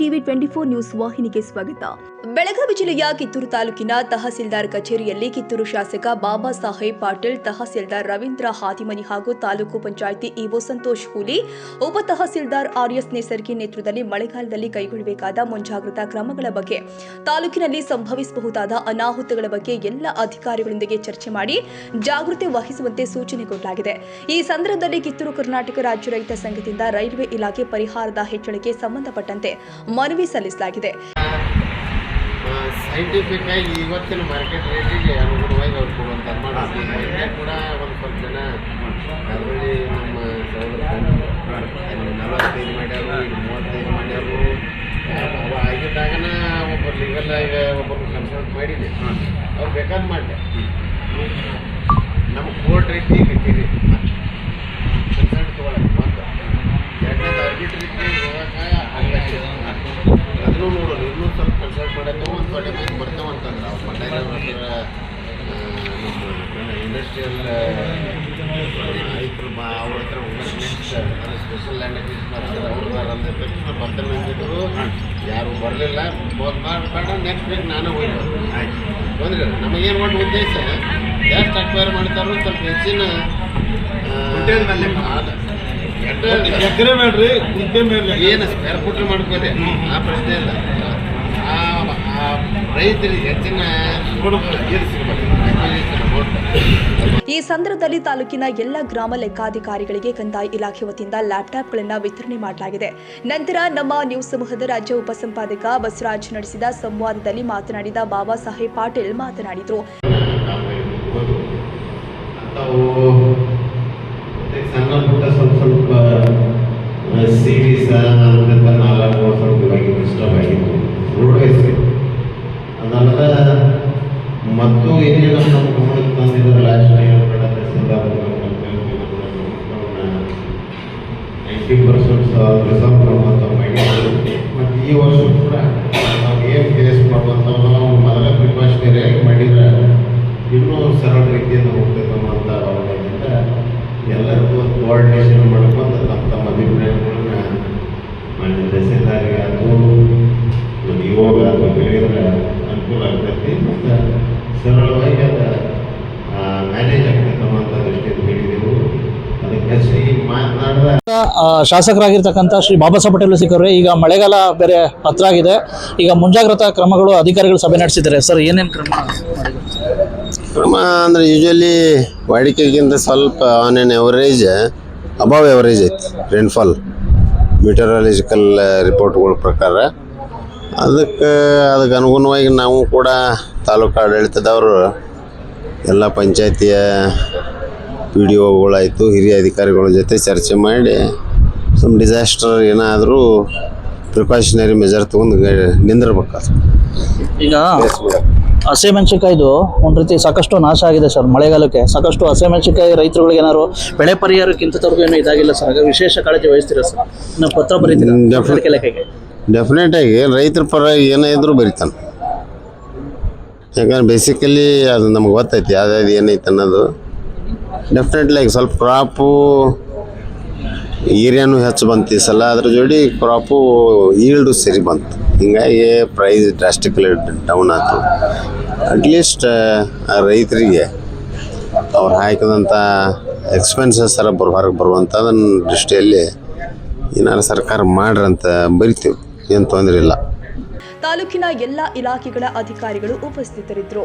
TV twenty four news ವಾಹಿನಿಗೆ ಸ್ವಾಗತ. ಬೆಳಗಾವಿ ಜಿಲ್ಲೆಯ ಕಿತ್ತೂರು ತಾಲೂಕಿನ ತಹಸೀಲ್ದಾರ್ ಕಚೇರಿಯಲ್ಲಿ ಕಿತ್ತೂರು ಶಾಸಕ ಬಾಬಾ ಸಾಹೇಬ್ ಪಾಟೀಲ್, ತಹಸೀಲ್ದಾರ್ ರವೀಂದ್ರ ಹಾದಿಮನಿ ಹಾಗೂ ತಾಲೂಕು ಪಂಚಾಯಿತಿ ಇಒ ಸಂತೋಷ್ ಹೂಲಿ ಉಪ ತಹಸೀಲ್ದಾರ್ ಆರ್ಎಸ್ ನೇಸರ್ಗಿ ನೇತೃತ್ವದಲ್ಲಿ ಮಳೆಗಾಲದಲ್ಲಿ ಕೈಗೊಳ್ಳಬೇಕಾದ ಮುಂಜಾಗ್ರತಾ ಕ್ರಮಗಳ ಬಗ್ಗೆ, ತಾಲೂಕಿನಲ್ಲಿ ಸಂಭವಿಸಬಹುದಾದ ಅನಾಹುತಗಳ ಬಗ್ಗೆ ಎಲ್ಲ ಅಧಿಕಾರಿಗಳೊಂದಿಗೆ ಚರ್ಚೆ ಮಾಡಿ ಜಾಗೃತಿ ವಹಿಸುವಂತೆ ಸೂಚನೆ ಕೊಡಲಾಗಿದೆ ಈ ಸಂದರ್ಭದಲ್ಲಿ ಕಿತ್ತೂರು ಕರ್ನಾಟಕ ರಾಜ್ಯ ರೈತ ಸಂಘದಿಂದ ರೈಲ್ವೆ ಇಲಾಖೆ ಪರಿಹಾರದ ಹೆಚ್ಚಳಕ್ಕೆ ಸಂಬಂಧಪಟ್ಟಂತೆ ಮನವಿ ಸಲ್ಲಿಸಲಾಗಿದೆ. ಸೈಂಟಿಫಿಕ್ ಆಗಿ ಇವತ್ತಿನ ಮಾರ್ಕೆಟ್ ರೇಟಿಗೆ ಅನುಗುಣವಾಗಿ ಅವ್ರು ಕೂಡ ಒಂದು ಸ್ವಲ್ಪ ಜನ ಅದರಲ್ಲಿ ನಮ್ಮ ಸಹೋದರ ಅಲ್ಲಿ ನಲವತ್ತೈದು ಮಾಡ್ಯಾರು ಈಗ ಮೂವತ್ತೈದು ಮಾಡ್ಯಾರು. ಅವು ಆಗಿದ್ದಾಗನ ಒಬ್ಬರು ಲೀಗಲ್ ಈಗ ಒಬ್ಬರು ಕನ್ಸಲ್ಟ್ ಅವ್ರು ಬೇಕಾದ್ ಮಾಡಿದೆ. ನಮ್ಮ ಕೋರ್ಟ್ ರೀತಿ ಕಚೇರಿ ಮಾಡೋದು ಒಂದು ಕಡೆ ಮಂದಿ ಬರ್ತಾವ ಅಂತಂದ್ರೆ ಅವ್ರು ಇಂಡಸ್ಟ್ರಿಯಲ್ ರೈತರು ಬಾ ಅವ್ರ ಹತ್ರ ನೆಕ್ಸ್ಟ್ ಸ್ಪೆಷಲ್ ಲ್ಯಾಂಡ್ ಅಕ್ವಿಸಿಷನ್ ಮಾಡ್ತಾರೆ ಅವ್ರು ಬರ್ತಾರೆ ಯಾರು ಬರಲಿಲ್ಲ ಬೇಡ ನೆಕ್ಸ್ಟ್ ವೀಕ್ ನಾನು ಹೋಗಿ ತೊಂದ್ರೆ ಇಲ್ಲ ನಮಗೇನು ಒಟ್ಟು ಉದ್ದೇಶ? ಜಾಸ್ತಿ ಅಕ್ವೈರ್ ಮಾಡ್ತಾರೋ ಸ್ವಲ್ಪ ಹೆಚ್ಚಿನ ಎಕರೆ ಮೇಲ್ರಿ ಏನು ಸ್ಕ್ವೇರ್ ಫುಟ್ ಮಾಡ್ಕೋರಿ ಆ ಪ್ರಶ್ನೆ ಇಲ್ಲ. ರೈತರಿಗೆ ಹೆಚ್ಚಿನ ಈ ಸಂದರ್ಭದಲ್ಲಿ ತಾಲೂಕಿನ ಎಲ್ಲ ಗ್ರಾಮ ಲೆಕ್ಕಾಧಿಕಾರಿಗಳಿಗೆ ಕಂದಾಯ ಇಲಾಖೆ ವತಿಯಿಂದ ಲ್ಯಾಪ್ಟಾಪ್ಗಳನ್ನು ವಿತರಣೆ ಮಾಡಲಾಗಿದೆ. ನಂತರ ನಮ್ಮ ನ್ಯೂಸ್ ಸಮೂಹದ ರಾಜ್ಯ ಉಪಸಂಪಾದಕ ಬಸವರಾಜ್ ನಡೆಸಿದ ಸಂವಾದದಲ್ಲಿ ಮಾತನಾಡಿದ ಬಾಬಾ ಸಾಹೇಬ್ ಪಾಟೀಲ್ ಮಾತನಾಡಿದರು. ಅಂಥವು ಮತ್ತೆ ಸಣ್ಣ ಪುಟ್ಟ ಸ್ವಲ್ಪ ಸ್ವಲ್ಪ ಸೀರೀಸ್ ಅಂತ ಮತ್ತು ಈ ವರ್ಷ ಕೂಡ ನಾವು ಏನು ಮೊದಲ ಮಾಡಿದ್ರೆ ಇನ್ನೂ ಸರಳ ರೀತಿಯಿಂದ ಹೋಗ್ತೇವೆ ಅಂತ ಎಲ್ಲರಿಗೂ ಒಂದು ಕೋಆರ್ಡಿನೇಷನ್ ಮಾಡ್ಕೊಂಡು ಶಾಸಕರಾಗಿರ್ತಕ್ಕಂಥ ಶ್ರೀ ಬಾಬಾ ಸಾಹೇಬ್ ಪಟೇಲ್ ಸಿಕ್ಕವ್ರೆ, ಈಗ ಮಳೆಗಾಲ ಬೇರೆ ಹತ್ರ ಆಗಿದೆ. ಈಗ ಮುಂಜಾಗ್ರತಾ ಕ್ರಮಗಳು ಅಧಿಕಾರಿಗಳು ಸಭೆ ನಡೆಸಿದ್ದಾರೆ. ಸರ್, ಏನೇನು ಕ್ರಮ ಕ್ರಮ ಅಂದರೆ ಯೂಶ್ವಲಿ ವಾಡಿಕೆಗಿಂತ ಸ್ವಲ್ಪ on an average above average ಐತಿ ರೇನ್ಫಾಲ್ ಮಿಟರಾಲಜಿಕಲ್ ರಿಪೋರ್ಟ್ಗಳ ಪ್ರಕಾರ. ಅದಕ್ಕೆ ಅದಕ್ಕೆ ಅನುಗುಣವಾಗಿ ನಾವು ಕೂಡ ತಾಲೂಕು ಆಡಳಿತದವರು, ಎಲ್ಲ ಪಂಚಾಯತಿಯ ಪಿ ಡಿ ಒಗಳಾಯಿತು ಹಿರಿಯ ಅಧಿಕಾರಿಗಳ ಜೊತೆ ಚರ್ಚೆ ಮಾಡಿ ಸುಮ್ ಡಿಸಾಸ್ಟರ್ ಏನಾದರೂ ಪ್ರಿಕಾಷನರಿ ಮೆಜರ್ ತೊಗೊಂಡು ನಿಂದಿರ್ಬೇಕಾದ್ರೆ ಈಗ ಹಸಿಮೆಣಸಿಕಾಯ್ದು ಒಂದು ರೀತಿ ಸಾಕಷ್ಟು ನಾಶ ಆಗಿದೆ ಸರ್ ಮಳೆಗಾಲಕ್ಕೆ. ಸಾಕಷ್ಟು ಹಸಿಮೆಣಸಿನಕಾಯಿ ರೈತರುಗಳಿಗೆ ಏನಾದ್ರು ಬೆಳೆ ಪರಿಹಾರಕ್ಕಿಂತ ಪರಿಹಾರಕ್ಕಿಂತವರೆಗೂ ಏನೂ ಇದಾಗಿಲ್ಲ ಸರ್. ಹಾಗಾಗಿ ವಿಶೇಷ ಕಾಳಜಿ ವಹಿಸ್ತೀರಾ ಸರ್? ನಾವು ಪತ್ರ ಬರೀತೀನಿ ಡೆಫಿನೆಟ್ ಆಗಿ ರೈತರ ಪರ ಏನೇ ಇದ್ರೂ ಬರಿತಾನೆ. ಯಾಕಂದ್ರೆ ಬೇಸಿಕಲಿ ಅದು ನಮ್ಗೆ ಗೊತ್ತೈತಿ ಯಾವ್ದು ಏನೈತೆ ಅನ್ನೋದು. ಡೆಫಿನೆಟ್ಲಿ ಸ್ವಲ್ಪ ಕ್ರಾಪು ಏರಿಯಾನು ಹೆಚ್ಚು ಬಂತು ಈ ಸಲ. ಅದ್ರ ಜೋಡಿ ಕ್ರಾಪು ಈಲ್ಡು ಸರಿ ಬಂತು. ಹಿಂಗಾಗಿ ಪ್ರೈಸ್ ಡ್ರಾಸ್ಟಿಕಲಿ ಡೌನ್ ಆಯಿತು ಅಟ್ಲೀಸ್ಟ್ ರೈತರಿಗೆ ಅವ್ರು ಹಾಕಿದಂಥ ಎಕ್ಸ್ಪೆನ್ಸಸ್ ಸರ ಬರ್, ಹೊರಗೆ ಬರುವಂಥದನ್ನ ದೃಷ್ಟಿಯಲ್ಲಿ ಏನಾರು ಸರ್ಕಾರ ಮಾಡ್ರಂತ ಬರಿತೀವಿ. ಏನು ತೊಂದರೆ ಇಲ್ಲ. ತಾಲೂಕಿನ ಎಲ್ಲ ಇಲಾಖೆಗಳ ಅಧಿಕಾರಿಗಳು ಉಪಸ್ಥಿತರಿದ್ದರು